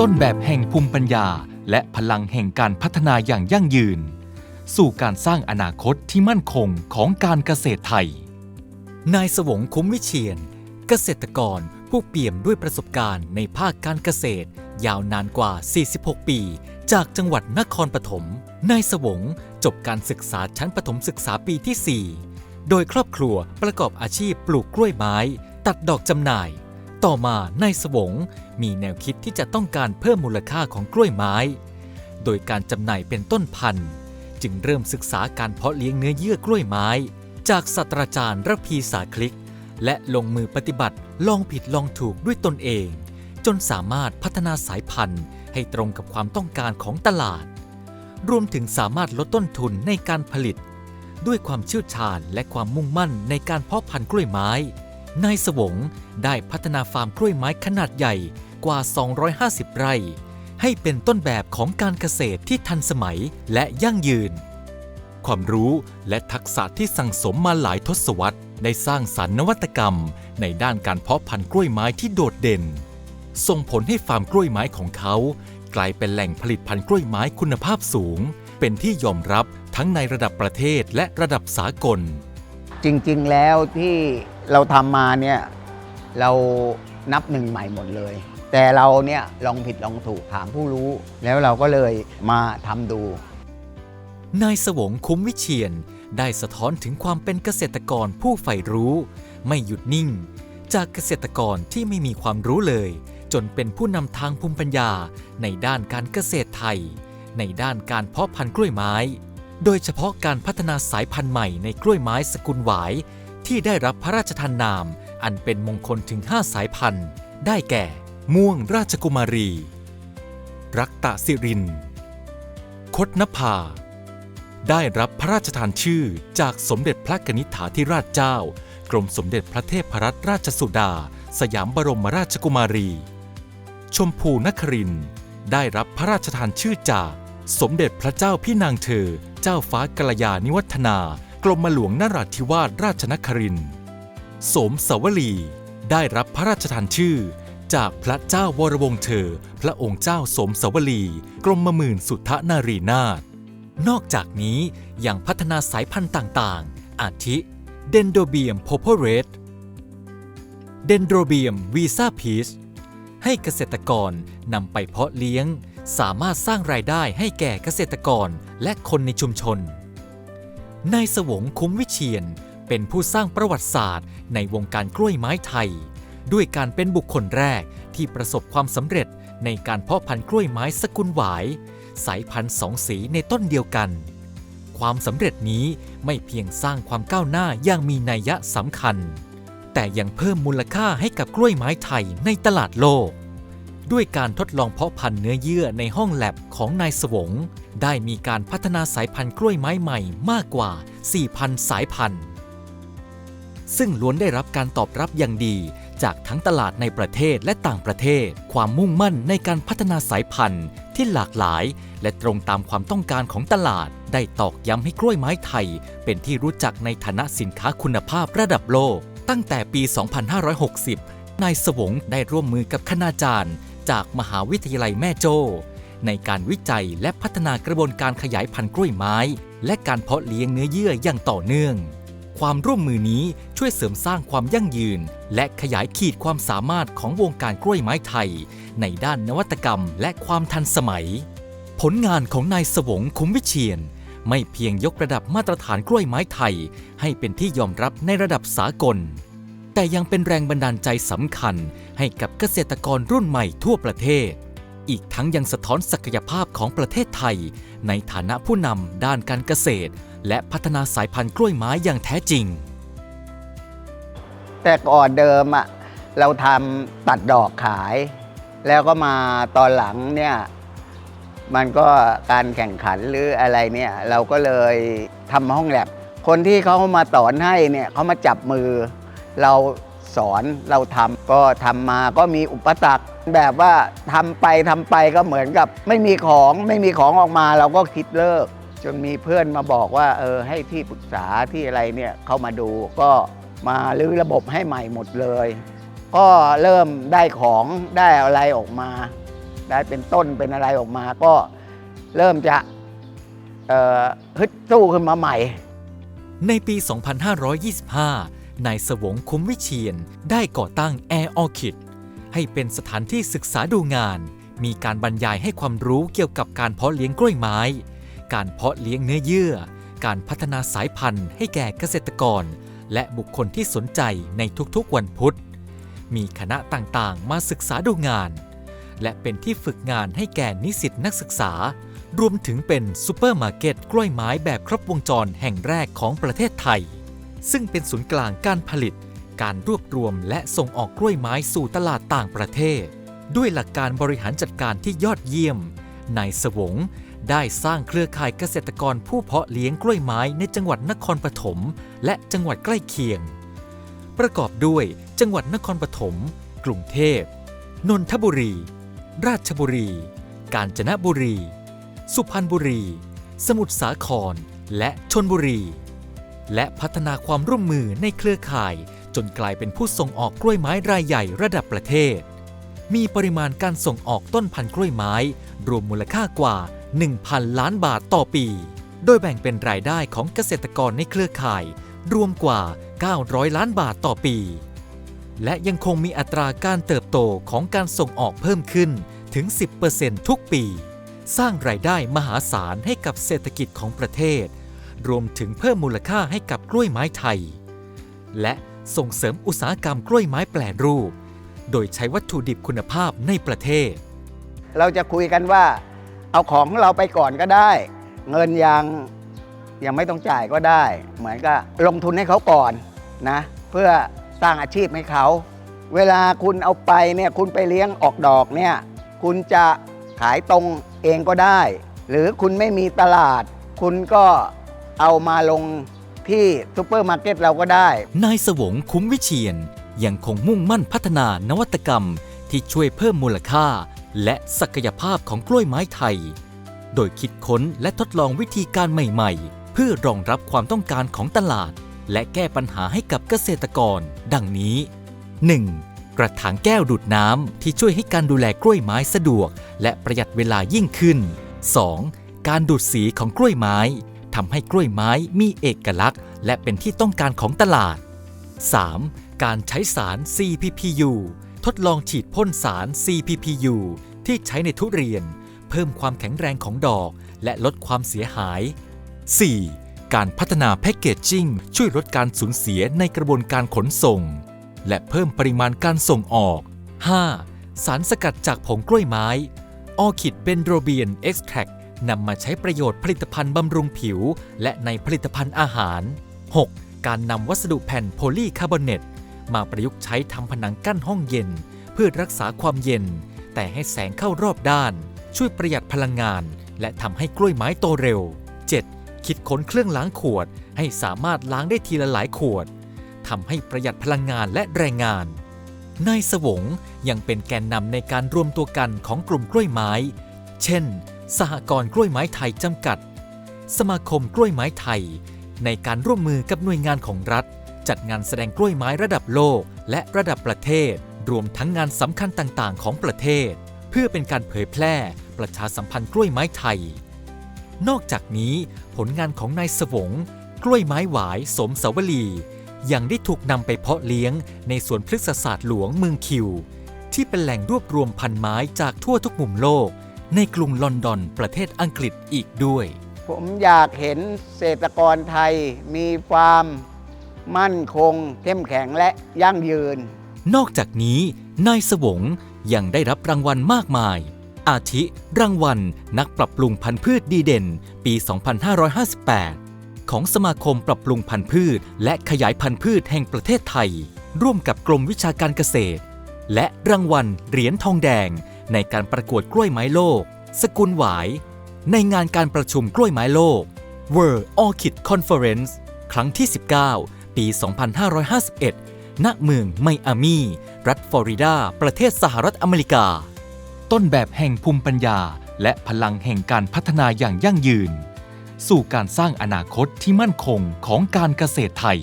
ต้นแบบแห่งภูมิปัญญา และพลังแห่งการพัฒนาอย่างยั่งยืน สู่การสร้างอนาคตที่มั่นคงของการเกษตรไทย นายสวงคุ้มวิเชียน เกษตรกรผู้เปี่ยมด้วยประสบการณ์ในภาคการเกษตร ยาวนานกว่า 46 ปี จากจังหวัดนครปฐม นายสวงจบการศึกษาชั้นประถมศึกษาปีที่ 4 โดยครอบครัวประกอบอาชีพปลูกกล้วยไม้ ตัดดอกจำหน่าย ต่อมานายสวงมีแนวคิดที่จะต้องการเพิ่มมูลค่าของกล้วยไม้ โดยการจำหน่ายเป็นต้นพันธุ์ จึงเริ่มศึกษาการเพาะเลี้ยงเนื้อเยื่อกล้วยไม้ จากศาสตราจารย์ระพีสาคลิก และลงมือปฏิบัติลองผิดลองถูกด้วยตนเอง จนสามารถพัฒนาสายพันธุ์ ให้ตรงกับความต้องการของตลาด รวมถึงสามารถลดต้นทุนในการผลิต ด้วยความเชี่ยวชาญและความมุ่งมั่นในการเพาะพันธุ์กล้วยไม้ นายสวงได้พัฒนาฟาร์มกล้วยไม้ขนาดใหญ่กว่า 250 ไร่ ให้เป็นต้นแบบของการเกษตรที่ทันสมัยและยั่งยืน ความรู้และทักษะที่สั่งสมมาหลายทศวรรษได้สร้างสรรค์นวัตกรรม ในด้านการเพาะพันธุ์กล้วยไม้ที่โดดเด่น ส่งผลให้ฟาร์มกล้วยไม้ของเขา กลายเป็นแหล่งผลิตพันธุ์กล้วยไม้คุณภาพสูง เป็นที่ยอมรับทั้งในระดับประเทศและระดับสากล จริงๆ แล้วที่ เราทำมาเนี่ยเรานับหนึ่งใหม่หมดเลย แต่เราเนี่ยลองผิดลองถูกถามผู้รู้ แล้วเราก็เลยมาทำดู นายสวงคุ้มวิเชียนได้สะท้อนถึงความเป็นเกษตรกรผู้ใฝ่รู้ ไม่หยุดนิ่ง จากเกษตรกรที่ไม่มีความรู้เลย จนเป็นผู้นำทางภูมิปัญญาในด้านการเกษตรไทย ในด้านการเพาะพันธุ์กล้วยไม้ โดยเฉพาะการพัฒนาสายพันธุ์ใหม่ในกล้วยไม้สกุลหวาย ที่ได้รับพระราชทานนาม อันเป็นมงคลถึง 5 สายพันธุ์ ได้แก่ ม่วงราชกุมารี รักตะสิริน คดนภา ได้รับพระราชทานชื่อจากสมเด็จพระกนิษฐาธิราชเจ้า กรมสมเด็จพระเทพรัตนราชสุดา สยามบรมราชกุมารี ชมพูนคริน ได้รับพระราชทานชื่อจาก สมเด็จพระเจ้าพี่นางเธอ เจ้าฟ้ากัลยาณิวัฒนา กรมหลวงนราธิวาสราชนครินทร์สมสวลี ได้รับพระราชทานชื่อ จากพระเจ้าวรวงเธอ พระองค์เจ้าสมสวลี กรมหมื่นสุทธนารีนาถนอกจากนี้ยังพัฒนาสายพันธุ์ต่างๆ อาทิ เดนโดเบียมโพโพเรตเดนโดเบียมวีซาพีชให้เกษตรกรนำไปเพาะเลี้ยง สามารถสร้างรายได้ให้แก่เกษตรกรและคนในชุมชน นายสวงคุ้มวิเชียนเป็นผู้สร้างประวัติศาสตร์ในวงการกล้วยไม้ไทย ด้วยการเป็นบุคคลแรกที่ประสบความสำเร็จในการเพาะพันธุ์กล้วยไม้สกุลหวาย สายพันธุ์สองสีในต้นเดียวกัน ความสำเร็จนี้ไม่เพียงสร้างความก้าวหน้าอย่างมีนัยยะสำคัญ แต่ยังเพิ่มมูลค่าให้กับกล้วยไม้ไทยในตลาดโลก ด้วยการทดลองเพาะพันธุ์เนื้อเยื่อในห้องแลบของนายสวง ได้มีการพัฒนาสายพันธุ์กล้วยไม้ใหม่มากกว่า 4,000 สายพันธุ์ ซึ่งล้วนได้รับการตอบรับอย่างดีจากทั้งตลาดในประเทศและต่างประเทศ ความมุ่งมั่นในการพัฒนาสายพันธุ์ที่หลากหลาย และตรงตามความต้องการของตลาด ได้ตอกย้ำให้กล้วยไม้ไทย เป็นที่รู้จักในฐานะสินค้าคุณภาพระดับโลก ตั้งแต่ปี 2560 นายสวงได้ร่วมมือกับคณาจารย์ จากมหาวิทยาลัยแม่โจ้ในการวิจัยและพัฒนากระบวนการขยายพันธุ์กล้วยไม้ และการเพาะเลี้ยงเนื้อเยื่ออย่างต่อเนื่อง ความร่วมมือนี้ช่วยเสริมสร้างความยั่งยืน และขยายขีดความสามารถของวงการกล้วยไม้ไทย ในด้านนวัตกรรมและความทันสมัย ผลงานของนายสวงคุ้มวิเชียน ไม่เพียงยกระดับมาตรฐานกล้วยไม้ไทย ให้เป็นที่ยอมรับในระดับสากล แต่ยังเป็นแรงบันดาลใจสำคัญให้กับเกษตรกรรุ่นใหม่ทั่วประเทศ อีกทั้งยังสะท้อนศักยภาพของประเทศไทย ในฐานะผู้นำด้านการเกษตร และพัฒนาสายพันธุ์กล้วยไม้อย่างแท้จริง แต่ก่อนเดิมอะเราทำตัดดอกขาย แล้วก็มาตอนหลังเนี่ยมันก็การแข่งขันหรืออะไรเนี่ย เราก็เลยทำห้องแลบคนที่เขามาสอนให้เนี่ยเขามาจับมือ เราสอนเราทำก็ทำมาก็มีอุปสรรคแบบว่าทำไปทำไปก็เหมือนกับ ไม่มีของไม่มีของออกมาเราก็คิดเลิกจนมีเพื่อนมาบอกว่าเออให้ที่ปรึกษาที่อะไรเนี่ยเข้ามาดูก็มารื้อระบบให้ใหม่หมดเลย ก็เริ่มได้ของได้อะไรออกมา ได้เป็นต้นเป็นอะไรออกมา ก็เริ่มจะฮึดสู้ขึ้นมาใหม่ ในปี 2525 นายสวงคุ้มวิเชียนได้ก่อตั้ง Air Orchid ให้เป็นสถานที่ศึกษาดูงาน มีการบรรยายให้ความรู้เกี่ยวกับการเพาะเลี้ยงกล้วยไม้ การเพาะเลี้ยงเนื้อเยื่อ การพัฒนาสายพันธุ์ให้แก่เกษตรกร และบุคคลที่สนใจในทุกๆวันพุธ มีคณะต่างๆ มาศึกษาดูงาน และเป็นที่ฝึกงานให้แก่นิสิตนักศึกษารวมถึงเป็นซูเปอร์มาร์เก็ตกล้วยไม้แบบครบวงจรแห่งแรกของประเทศไทย ซึ่งเป็นศูนย์กลางการผลิต การรวบรวมและส่งออกกล้วยไม้สู่ตลาดต่างประเทศ ด้วยหลักการบริหารจัดการที่ยอดเยี่ยมนายสวงได้สร้างเครือข่ายเกษตรกรผู้เพาะเลี้ยงกล้วยไม้ในจังหวัดนครปฐมและจังหวัดใกล้เคียง ประกอบด้วยจังหวัดนครปฐม กรุงเทพ นนทบุรี ราชบุรี กาญจนบุรี สุพรรณบุรี สมุทรสาคร และชนบุรี และพัฒนาความร่วมมือในเครือข่าย จนกลายเป็นผู้ส่งออกกล้วยไม้รายใหญ่ระดับประเทศ มีปริมาณการส่งออกต้นพันธุ์กล้วยไม้ รวมมูลค่ากว่า 1,000 ล้านบาทต่อปี โดยแบ่งเป็นรายได้ของเกษตรกรในเครือข่าย รวมกว่า 900 ล้านบาทต่อปี และยังคงมีอัตราการเติบโตของการส่งออกเพิ่มขึ้นถึง 10%ทุกปี สร้างรายได้มหาศาลให้กับเศรษฐกิจของประเทศ รวมถึงเพิ่มมูลค่าให้กับกล้วยไม้ไทย และส่งเสริมอุตสาหกรรมกล้วยไม้แปรรูป โดยใช้วัตถุดิบคุณภาพในประเทศ เราจะคุยกันว่า เอาของของเราไปก่อนก็ได้ เงินยังยังไม่ต้องจ่ายก็ได้ เหมือนกับลงทุนให้เขาก่อนนะ เพื่อสร้างอาชีพให้เขา เวลาคุณเอาไปเนี่ยคุณไปเลี้ยงออกดอกเนี่ยคุณจะขายตรงเองก็ได้ หรือคุณไม่มีตลาด คุณก็ เอามาลงที่ซูเปอร์มาร์เก็ตเราก็ได้ นายสวงคุ้มวิเชียนยังคงมุ่งมั่นพัฒนานวัตกรรมที่ช่วยเพิ่มมูลค่า และศักยภาพของกล้วยไม้ไทย โดยคิดค้นและทดลองวิธีการใหม่ๆ เพื่อรองรับความต้องการของตลาด และแก้ปัญหาให้กับเกษตรกร ดังนี้ 1. กระถางแก้วดูดน้ำที่ช่วยให้การดูแลกล้วยไม้สะดวก และประหยัดเวลายิ่งขึ้น 2. การดูดสีของกล้วยไม้ ทำให้กล้วยไม้มีเอกลักษณ์ และเป็นที่ต้องการของตลาด 3. การใช้สาร CPPU ทดลองฉีดพ่นสาร CPPU ที่ใช้ในทุเรียน เพิ่มความแข็งแรงของดอก และลดความเสียหาย 4. การพัฒนาแพคเกจจิ้งช่วยลดการสูญเสียในกระบวนการขนส่ง และเพิ่มปริมาณการส่งออก 5. สารสกัดจากผงกล้วยไม้ ออคิดเบนโดรเบียนเอ็กซ์แทร นำมาใช้ประโยชน์ผลิตภัณฑ์บำรุงผิว และในผลิตภัณฑ์อาหาร 6. การนำวัสดุแผ่นโพลีคาร์บอเนตมาประยุกต์ใช้ทำผนังกั้นห้องเย็น เพื่อรักษาความเย็น แต่ให้แสงเข้ารอบด้าน ช่วยประหยัดพลังงาน และทำให้กล้วยไม้โตเร็ว 7. คิดค้นเครื่องล้างขวด ให้สามารถล้างได้ทีละหลายขวดทำให้ประหยัดพลังงานและแรงงานนายสวงยังเป็นแกนนำในการรวมตัวกันของกลุ่มกล้วยไม้ เช่น สหกรณ์กล้วยไม้ไทยจำกัด สมาคมกล้วยไม้ไทย ในการร่วมมือกับหน่วยงานของรัฐ จัดงานแสดงกล้วยไม้ระดับโลก และระดับประเทศ รวมทั้งงานสำคัญต่างๆ ของประเทศ เพื่อเป็นการเผยแพร่ประชาสัมพันธ์กล้วยไม้ไทย นอกจากนี้ผลงานของนายสวง กล้วยไม้หวายสมสวลียังได้ถูกนำไปเพาะเลี้ยงในสวนพฤกษศาสตร์หลวงเมืองคิว ที่เป็นแหล่งรวบรวมพันธุ์ไม้จากทั่วทุกมุมโลก ในกรุงลอนดอนประเทศอังกฤษอีกด้วย ผมอยากเห็นเกษตรกรไทยมีความมั่นคง เข้มแข็งและยั่งยืน นอกจากนี้ นายสวงยังได้รับรางวัลมากมาย อาทิ รางวัล นักปรับปรุงพันธุ์พืชดีเด่น ปี 2558 ของสมาคมปรับปรุงพันธุ์พืช และขยายพันธุ์พืชแห่งประเทศไทย ร่วมกับกรมวิชาการเกษตร และรางวัลเหรียญทองแดง ในการประกวดกล้วยไม้โลก สกุลหวาย ในงานการประชุมกล้วยไม้โลก World Orchid Conference ครั้งที่ 19 ปี 2551 ณ เมืองไมอามี รัฐฟลอริดา ประเทศสหรัฐอเมริกา ต้นแบบแห่งภูมิปัญญา และพลังแห่งการพัฒนาอย่างยั่งยืน สู่การสร้างอนาคตที่มั่นคงของการเกษตรไทย